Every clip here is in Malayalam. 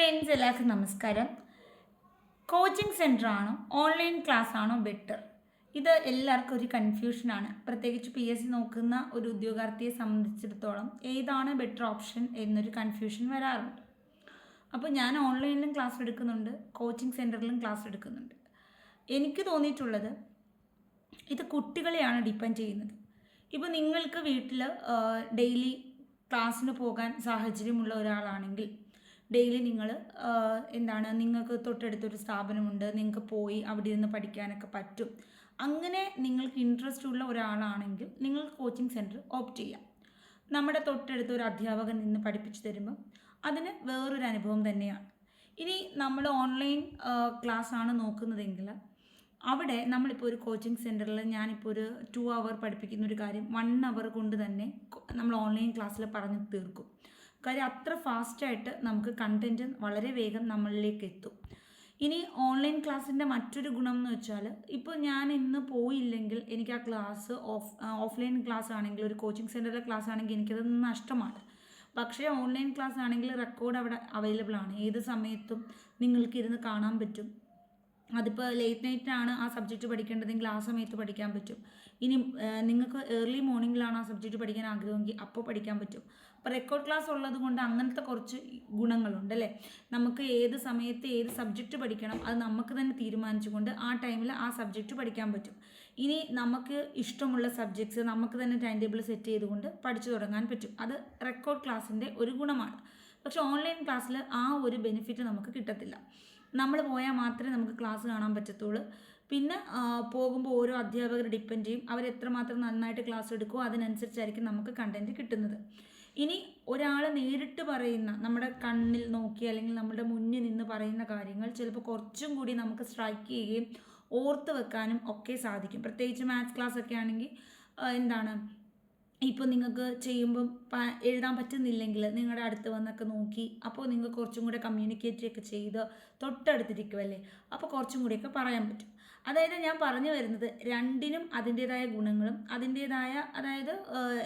ഫ്രണ്ട്സ് എല്ലാവർക്കും നമസ്കാരം. കോച്ചിങ് സെന്റർ ആണോ ഓൺലൈൻ ക്ലാസ് ആണോ ബെറ്റർ ഇത് എല്ലാവർക്കും ഒരു കൺഫ്യൂഷനാണ് പ്രത്യേകിച്ച് പി എസ് സി നോക്കുന്ന ഒരു ഉദ്യോഗാർത്ഥിയെ സംബന്ധിച്ചിടത്തോളം ഏതാണ് ബെറ്റർ ഓപ്ഷൻ എന്നൊരു കൺഫ്യൂഷൻ വരാറുണ്ട്. അപ്പോൾ ഞാൻ ഓൺലൈനിലും ക്ലാസ് എടുക്കുന്നുണ്ട് കോച്ചിങ് സെന്ററിലും ക്ലാസ് എടുക്കുന്നുണ്ട്. എനിക്ക് തോന്നിയിട്ടുള്ളത് ഇത് കുട്ടികളെയാണ് ഡിപ്പെൻഡ് ചെയ്യുന്നത്. ഇപ്പോൾ നിങ്ങൾക്ക് വീട്ടിൽ ഡെയിലി ക്ലാസ്സിന് പോകാൻ സാഹചര്യമുള്ള ഒരാളാണെങ്കിൽ ഡെയിലി നിങ്ങൾ എന്താണ് നിങ്ങൾക്ക് തൊട്ടടുത്തൊരു സ്ഥാപനമുണ്ട് നിങ്ങൾക്ക് പോയി അവിടെ ഇരുന്ന് പഠിക്കാനൊക്കെ പറ്റും. അങ്ങനെ നിങ്ങൾക്ക് ഇൻട്രസ്റ്റ് ഉള്ള ഒരാളാണെങ്കിൽ നിങ്ങൾ കോച്ചിങ് സെന്റർ ഓപ്റ്റ് ചെയ്യാം. നമ്മുടെ തൊട്ടടുത്ത് ഒരു അധ്യാപകൻ നിന്ന് പഠിപ്പിച്ചു തരുമ്പം അതിന് വേറൊരു അനുഭവം തന്നെയാണ്. ഇനി നമ്മൾ ഓൺലൈൻ ക്ലാസ് ആണ് നോക്കുന്നതെങ്കിൽ അവിടെ നമ്മളിപ്പോൾ ഒരു കോച്ചിങ് സെന്ററിൽ ഞാനിപ്പോൾ ഒരു ടു അവർ പഠിപ്പിക്കുന്ന ഒരു കാര്യം വൺ അവർ കൊണ്ട് തന്നെ നമ്മൾ ഓൺലൈൻ ക്ലാസ്സിൽ പറഞ്ഞ് തീർക്കും. കാര്യം അത്ര ഫാസ്റ്റായിട്ട് നമുക്ക് കണ്ടന്റ് വളരെ വേഗം നമ്മളിലേക്ക് എത്തും. ഇനി ഓൺലൈൻ ക്ലാസ്സിന്റെ മറ്റൊരു ഗുണം എന്ന് വെച്ചാൽ ഇപ്പോൾ ഞാൻ ഇന്ന് പോയില്ലെങ്കിൽ എനിക്ക് ആ ക്ലാസ് ഓഫ് ഓഫ്ലൈൻ ക്ലാസ് ആണെങ്കിൽ ഒരു കോച്ചിങ് സെന്ററിലെ ക്ലാസ് ആണെങ്കിൽ എനിക്കത് നഷ്ടമാണ്. പക്ഷേ ഓൺലൈൻ ക്ലാസ് ആണെങ്കിൽ റെക്കോർഡ് അവിടെ അവൈലബിൾ ആണ്. ഏത് സമയത്തും നിങ്ങൾക്ക് ഇരുന്ന് കാണാൻ പറ്റും. അതിപ്പോൾ ലേറ്റ് നൈറ്റിനാണ് ആ സബ്ജക്റ്റ് പഠിക്കേണ്ടതെങ്കിൽ ആ സമയത്ത് പഠിക്കാൻ പറ്റും. ഇനി നിങ്ങൾക്ക് ഏർലി മോർണിംഗിലാണ് ആ സബ്ജക്റ്റ് പഠിക്കാൻ ആഗ്രഹമെങ്കിൽ അപ്പോൾ പഠിക്കാൻ പറ്റും. അപ്പോൾ റെക്കോർഡ് ക്ലാസ് ഉള്ളത് കൊണ്ട് അങ്ങനത്തെ കുറച്ച് ഗുണങ്ങളുണ്ട് അല്ലേ? നമുക്ക് ഏത് സമയത്ത് ഏത് സബ്ജക്റ്റ് പഠിക്കണം അത് നമുക്ക് തന്നെ തീരുമാനിച്ചുകൊണ്ട് ആ ടൈമിൽ ആ സബ്ജക്റ്റ് പഠിക്കാൻ പറ്റും. ഇനി നമുക്ക് ഇഷ്ടമുള്ള സബ്ജക്ട്സ് നമുക്ക് തന്നെ ടൈം ടേബിൾ സെറ്റ് ചെയ്തുകൊണ്ട് പഠിച്ചു തുടങ്ങാൻ പറ്റും. അത് റെക്കോർഡ് ക്ലാസ്സിന്റെ ഒരു ഗുണമാണ്. പക്ഷേ ഓൺലൈൻ ക്ലാസ്സിൽ ആ ഒരു ബെനിഫിറ്റ് നമുക്ക് കിട്ടത്തില്ല. നമ്മൾ പോയാൽ മാത്രമേ നമുക്ക് ക്ലാസ് കാണാൻ പറ്റത്തുള്ളൂ. പിന്നെ പോകുമ്പോൾ ഓരോ അധ്യാപകർ ഡിപ്പെൻഡ് ചെയ്യും. അവർ എത്രമാത്രം നന്നായിട്ട് ക്ലാസ് എടുക്കുമോ അതിനനുസരിച്ചായിരിക്കും നമുക്ക് കണ്ടന്റ് കിട്ടുന്നത്. ഇനി ഒരാൾ നേരിട്ട് പറയുന്ന നമ്മുടെ കണ്ണിൽ നോക്കി അല്ലെങ്കിൽ നമ്മുടെ മുന്നിൽ നിന്ന് പറയുന്ന കാര്യങ്ങൾ ചിലപ്പോൾ കുറച്ചും കൂടി നമുക്ക് സ്ട്രൈക്ക് ചെയ്യുകയും ഓർത്ത് വെക്കാനും ഒക്കെ സാധിക്കും. പ്രത്യേകിച്ച് മാത്സ് ക്ലാസ് ഒക്കെ ആണെങ്കിൽ എന്താണ് ഇപ്പോൾ നിങ്ങൾക്ക് ചെയ്യുമ്പം എഴുതാൻ പറ്റുന്നില്ലെങ്കിൽ നിങ്ങളുടെ അടുത്ത് വന്നൊക്കെ നോക്കി അപ്പോൾ നിങ്ങൾ കുറച്ചും കൂടെ കമ്മ്യൂണിക്കേറ്റ് ഒക്കെ ചെയ്ത് തൊട്ടടുത്തിരിക്കുമല്ലേ അപ്പോൾ കുറച്ചും കൂടിയൊക്കെ പറയാൻ പറ്റും. അതായത് ഞാൻ പറഞ്ഞു വരുന്നത് രണ്ടിനും അതിന്റേതായ ഗുണങ്ങളും അതിന്റേതായ അതായത്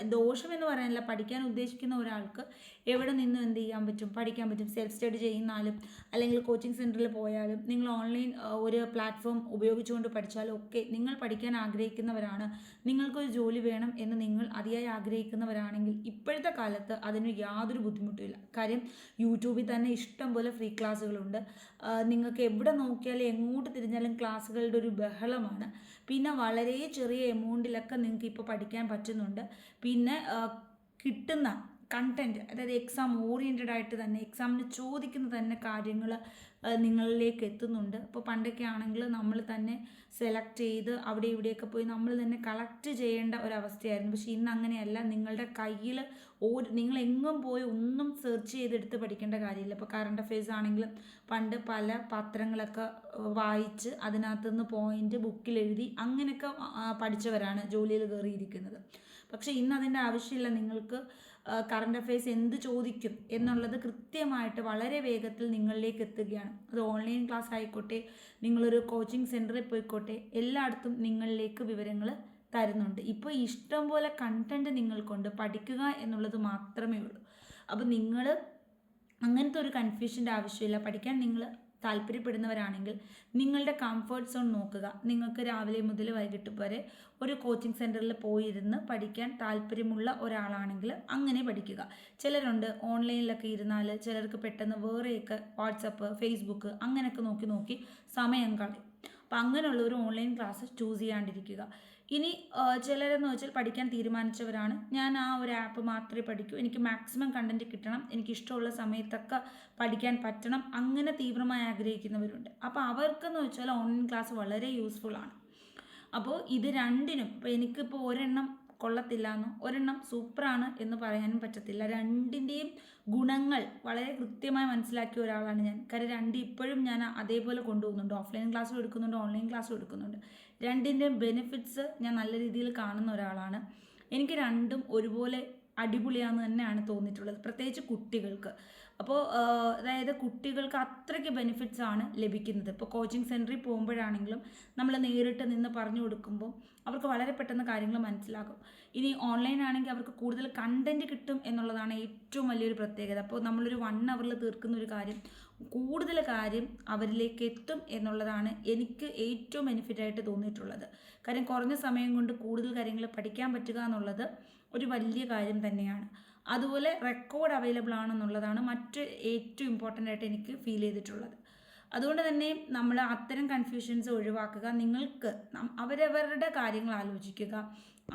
ദോഷം എന്ന് പറയാനില്ല പഠിക്കാൻ ഉദ്ദേശിക്കുന്ന ഒരാൾക്ക് എവിടെ നിന്നും എന്ത് ചെയ്യാൻ പറ്റും? പഠിക്കാൻ പറ്റും. സെൽഫ് സ്റ്റഡി ചെയ്യുന്നാലും അല്ലെങ്കിൽ കോച്ചിങ് സെന്ററിൽ പോയാലും നിങ്ങൾ ഓൺലൈൻ ഒരു പ്ലാറ്റ്ഫോം ഉപയോഗിച്ചുകൊണ്ട് പഠിച്ചാലും ഒക്കെ നിങ്ങൾ പഠിക്കാൻ ആഗ്രഹിക്കുന്നവരാണ്. നിങ്ങൾക്കൊരു ജോലി വേണം എന്ന് നിങ്ങൾ അതിയായി ആഗ്രഹിക്കുന്നവരാണെങ്കിൽ ഇപ്പോഴത്തെ കാലത്ത് അതിന് യാതൊരു ബുദ്ധിമുട്ടുമില്ല കാര്യം യൂട്യൂബിൽ തന്നെ ഇഷ്ടം പോലെ ഫ്രീ ക്ലാസ്സുകളുണ്ട് നിങ്ങൾക്ക് എവിടെ നോക്കിയാലും എങ്ങോട്ട് തിരിഞ്ഞാലും ക്ലാസ്സുകളുടെ ഒരു ബഹളമാണ്. പിന്നെ വളരെ ചെറിയ എമൗണ്ടിലൊക്കെ നിങ്ങൾക്ക് ഇപ്പോൾ പഠിക്കാൻ പറ്റുന്നുണ്ട്. പിന്നെ കിട്ടുന്ന കണ്ടന്റ് അതായത് എക്സാം ഓറിയന്റഡ് ആയിട്ട് തന്നെ എക്സാമിന് ചോദിക്കുന്ന തന്നെ കാര്യങ്ങൾ നിങ്ങളിലേക്ക് എത്തുന്നുണ്ട്. അപ്പോൾ പണ്ടൊക്കെ ആണെങ്കിൽ നമ്മൾ തന്നെ സെലക്ട് ചെയ്ത് അവിടെ ഇവിടെയൊക്കെ പോയി നമ്മൾ തന്നെ കളക്ട് ചെയ്യേണ്ട ഒരവസ്ഥയായിരുന്നു. പക്ഷേ ഇന്ന് അങ്ങനെയല്ല. നിങ്ങളുടെ കയ്യിൽ ഒരു നിങ്ങൾ എങ്ങും പോയി ഒന്നും സെർച്ച് ചെയ്തെടുത്ത് പഠിക്കേണ്ട കാര്യമില്ല. ഇപ്പോൾ കറണ്ട് അഫയേഴ്സ് ആണെങ്കിലും പണ്ട് പല പത്രങ്ങളൊക്കെ വായിച്ച് അതിനകത്തുനിന്ന് പോയിന്റ് ബുക്കിൽ എഴുതി അങ്ങനെയൊക്കെ പഠിച്ചവരാണ് ജോലിയിൽ കയറിയിരിക്കുന്നത്. പക്ഷേ ഇന്ന് അതിന്റെ ആവശ്യമില്ല. നിങ്ങൾക്ക് കറണ്ട് അഫയേഴ്സ് എന്ത് ചോദിക്കും എന്നുള്ളത് കൃത്യമായിട്ട് വളരെ വേഗത്തിൽ നിങ്ങളിലേക്ക് എത്തുകയാണ്. അത് ഓൺലൈൻ ക്ലാസ് ആയിക്കോട്ടെ നിങ്ങളൊരു കോച്ചിങ് സെന്ററിൽ പോയിക്കോട്ടെ എല്ലായിടത്തും നിങ്ങളിലേക്ക് വിവരങ്ങൾ തരുന്നുണ്ട്. ഇപ്പോൾ ഇഷ്ടം പോലെ കണ്ടന്റ് നിങ്ങൾക്കുണ്ട് പഠിക്കുക എന്നുള്ളത് മാത്രമേ ഉള്ളൂ. അപ്പോൾ നിങ്ങൾ അങ്ങനത്തെ ഒരു കൺഫ്യൂഷന്റെ ആവശ്യമില്ല. പഠിക്കാൻ നിങ്ങൾ താല്പര്യപ്പെടുന്നവരാണെങ്കിൽ നിങ്ങളുടെ കംഫർട്ട് സോൺ നോക്കുക. നിങ്ങൾക്ക് രാവിലെ മുതൽ വൈകിട്ട് വരെ ഒരു കോച്ചിങ് സെന്ററിൽ പോയിരുന്ന് പഠിക്കാൻ താല്പര്യമുള്ള ഒരാളാണെങ്കിൽ അങ്ങനെ പഠിക്കുക. ചിലരുണ്ട് ഓൺലൈനിലൊക്കെ ഇരുന്നാൽ ചിലർക്ക് പെട്ടെന്ന് വേറെയൊക്കെ വാട്സപ്പ് ഫേസ്ബുക്ക് അങ്ങനെയൊക്കെ നോക്കി നോക്കി സമയം കളയും. അപ്പം അങ്ങനെയുള്ള ഒരു ഓൺലൈൻ ക്ലാസ് ചൂസ് ചെയ്യാണ്ടിരിക്കുക. ഇനി ചിലരെന്ന് വെച്ചാൽ പഠിക്കാൻ തീരുമാനിച്ചവരാണ്. ഞാൻ ആ ഒരു ആപ്പ് മാത്രമേ പഠിക്കൂ. എനിക്ക് മാക്സിമം കണ്ടന്റ് കിട്ടണം. എനിക്ക് ഇഷ്ടമുള്ള സമയത്തൊക്കെ പഠിക്കാൻ പറ്റണം. അങ്ങനെ തീവ്രമായി ആഗ്രഹിക്കുന്നവരുണ്ട്. അപ്പോൾ അവർക്കെന്ന് വെച്ചാൽ ഓൺലൈൻ ക്ലാസ് വളരെ യൂസ്ഫുൾ ആണ്. അപ്പോൾ ഇത് രണ്ടിനും ഇപ്പോൾ എനിക്കിപ്പോൾ ഒരെണ്ണം കൊള്ളത്തില്ല എന്നും ഒരെണ്ണം സൂപ്പറാണ് എന്ന് പറയാനും പറ്റത്തില്ല. രണ്ടിന്റെയും ഗുണങ്ങൾ വളരെ കൃത്യമായി മനസ്സിലാക്കിയ ഒരാളാണ് ഞാൻ. കാര്യം രണ്ട് ഇപ്പോഴും ഞാൻ അതേപോലെ കൊണ്ടുപോകുന്നുണ്ട്. ഓഫ്ലൈൻ ക്ലാസ്സും എടുക്കുന്നുണ്ട് ഓൺലൈൻ ക്ലാസ്സും എടുക്കുന്നുണ്ട്. രണ്ടിന്റെയും ബെനിഫിറ്റ്സ് ഞാൻ നല്ല രീതിയിൽ കാണുന്ന ഒരാളാണ്. എനിക്ക് രണ്ടും ഒരുപോലെ അടിപൊളിയാന്ന് തന്നെയാണ് തോന്നിയിട്ടുള്ളത്. പ്രത്യേകിച്ച് കുട്ടികൾക്ക്. അപ്പോൾ അതായത് കുട്ടികൾക്ക് അത്രയ്ക്ക് ബെനിഫിറ്റ്സ് ആണ് ലഭിക്കുന്നത്. ഇപ്പോൾ കോച്ചിങ് സെന്ററിൽ പോകുമ്പോഴാണെങ്കിലും നമ്മൾ നേരിട്ട് നിന്ന് പറഞ്ഞു കൊടുക്കുമ്പോൾ അവർക്ക് വളരെ പെട്ടെന്ന് കാര്യങ്ങൾ മനസ്സിലാകും. ഇനി ഓൺലൈൻ ആണെങ്കിൽ അവർക്ക് കൂടുതൽ കണ്ടന്റ് കിട്ടും എന്നുള്ളതാണ് ഏറ്റവും വലിയൊരു പ്രത്യേകത. അപ്പോൾ നമ്മളൊരു വൺ അവറിൽ തീർക്കുന്ന ഒരു കാര്യം കൂടുതൽ കാര്യം അവരിലേക്ക് എത്തും എന്നുള്ളതാണ് എനിക്ക് ഏറ്റവും ബെനിഫിറ്റായിട്ട് തോന്നിയിട്ടുള്ളത്. കാര്യം കുറഞ്ഞ സമയം കൊണ്ട് കൂടുതൽ കാര്യങ്ങൾ പഠിക്കാൻ പറ്റുക എന്നുള്ളത് ഒരു വലിയ കാര്യം തന്നെയാണ്. അതുപോലെ റെക്കോർഡ് അവൈലബിൾ ആണെന്നുള്ളതാണ് മറ്റ് ഏറ്റവും ഇമ്പോർട്ടന്റ് ആയിട്ട് എനിക്ക് ഫീൽ ചെയ്തിട്ടുള്ളത്. അതുകൊണ്ട് തന്നെ നമ്മൾ അത്തരം കൺഫ്യൂഷൻസ് ഒഴിവാക്കുക നിങ്ങൾക്ക് അവരവരുടെ കാര്യങ്ങൾ ആലോചിക്കുക.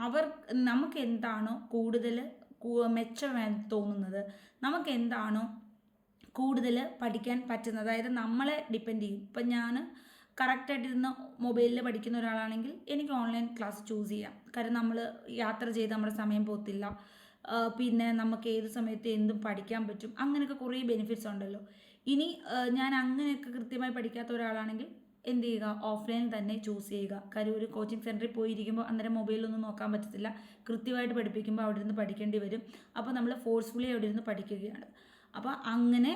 അവർ നമുക്ക് എന്താണോ കൂടുതൽ മെച്ചം തോന്നുന്നത് നമുക്ക് എന്താണോ കൂടുതൽ പഠിക്കാൻ പറ്റുന്നത് അതായത് നമ്മളെ ഡിപ്പെൻഡ് ചെയ്യും. ഇപ്പം ഞാൻ കറക്റ്റായിട്ടിരുന്ന് മൊബൈലിൽ പഠിക്കുന്ന ഒരാളാണെങ്കിൽ എനിക്ക് ഓൺലൈൻ ക്ലാസ് ചൂസ് ചെയ്യാം. കാരണം നമ്മൾ യാത്ര ചെയ്ത് നമ്മുടെ സമയം പോകത്തില്ല. പിന്നെ നമുക്ക് ഏത് സമയത്ത് എന്തും പഠിക്കാൻ പറ്റും. അങ്ങനെയൊക്കെ കുറേ ബെനിഫിറ്റ്സ് ഉണ്ടല്ലോ. ഇനി ഞാൻ അങ്ങനെയൊക്കെ കൃത്യമായി പഠിക്കാത്ത ഒരാളാണെങ്കിൽ എന്ത് ചെയ്യുക? ഓഫ്ലൈൻ തന്നെ ചൂസ് ചെയ്യുക. കാര്യം ഒരു കോച്ചിങ് സെന്ററിൽ പോയിരിക്കുമ്പോൾ അന്നേരം മൊബൈലൊന്നും നോക്കാൻ പറ്റത്തില്ല. കൃത്യമായിട്ട് പഠിപ്പിക്കുമ്പോൾ അവിടെ ഇരുന്ന് പഠിക്കേണ്ടി വരും. അപ്പോൾ നമ്മൾ ഫോഴ്സ്ഫുള്ളി അവിടെ ഇരുന്ന് പഠിക്കുകയാണ്. അപ്പോൾ അങ്ങനെ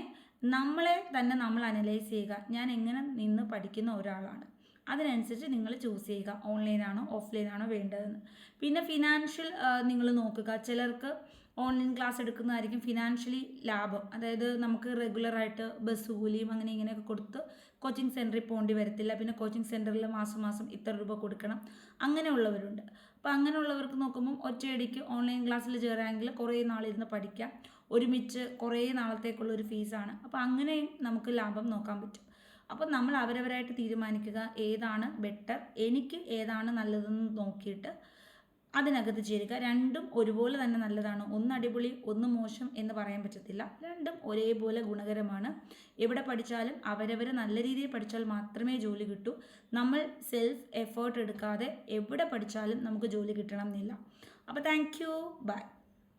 നമ്മളെ തന്നെ നമ്മൾ അനലൈസ് ചെയ്യുക. ഞാൻ എങ്ങനെ നിന്ന് പഠിക്കുന്ന ഒരാളാണ്. അതിനനുസരിച്ച് നിങ്ങൾ ചൂസ് ചെയ്യുക. ഓൺലൈനാണോ ഓഫ്ലൈനാണോ വേണ്ടതെന്ന്. പിന്നെ ഫിനാൻഷ്യൽ നിങ്ങൾ നോക്കുക. ചിലർക്ക് ഓൺലൈൻ ക്ലാസ് എടുക്കുന്നതായിരിക്കും ഫിനാൻഷ്യലി ലാഭം. അതായത് നമുക്ക് റെഗുലറായിട്ട് ബസ് കൂലിയും അങ്ങനെ ഇങ്ങനെയൊക്കെ കൊടുത്ത് കോച്ചിങ് സെന്ററിൽ പോകേണ്ടി വരത്തില്ല. പിന്നെ കോച്ചിങ് സെന്ററിൽ മാസം മാസം ഇത്ര രൂപ കൊടുക്കണം. അങ്ങനെയുള്ളവരുണ്ട്. അപ്പോൾ അങ്ങനെയുള്ളവർക്ക് നോക്കുമ്പം ഒറ്റയടിക്ക് ഓൺലൈൻ ക്ലാസ്സിൽ ചേരാമെങ്കിൽ കുറേ നാളിരുന്ന് പഠിക്കാം. ഒരുമിച്ച് കുറേ നാളത്തേക്കുള്ള ഒരു ഫീസാണ് അപ്പോൾ അങ്ങനെയും നമുക്ക് ലാഭം നോക്കാൻ പറ്റും. അപ്പോൾ നമ്മൾ അവരവരായിട്ട് തീരുമാനിക്കുക ഏതാണ് ബെറ്റർ എനിക്ക് ഏതാണ് നല്ലതെന്ന് നോക്കിയിട്ട് അതിനകത്ത് ചേരുക. രണ്ടും ഒരുപോലെ തന്നെ നല്ലതാണ്. ഒന്ന് അടിപൊളി ഒന്ന് മോശം എന്ന് പറയാൻ പറ്റത്തില്ല. രണ്ടും ഒരേപോലെ ഗുണകരമാണ്. എവിടെ പഠിച്ചാലും അവരവർ നല്ല രീതിയിൽ പഠിച്ചാൽ മാത്രമേ ജോലി കിട്ടൂ. നമ്മൾ സെൽഫ് എഫേർട്ട് എടുക്കാതെ എവിടെ പഠിച്ചാലും നമുക്ക് ജോലി കിട്ടണം എന്നില്ല. അപ്പോൾ താങ്ക് യു ബൈ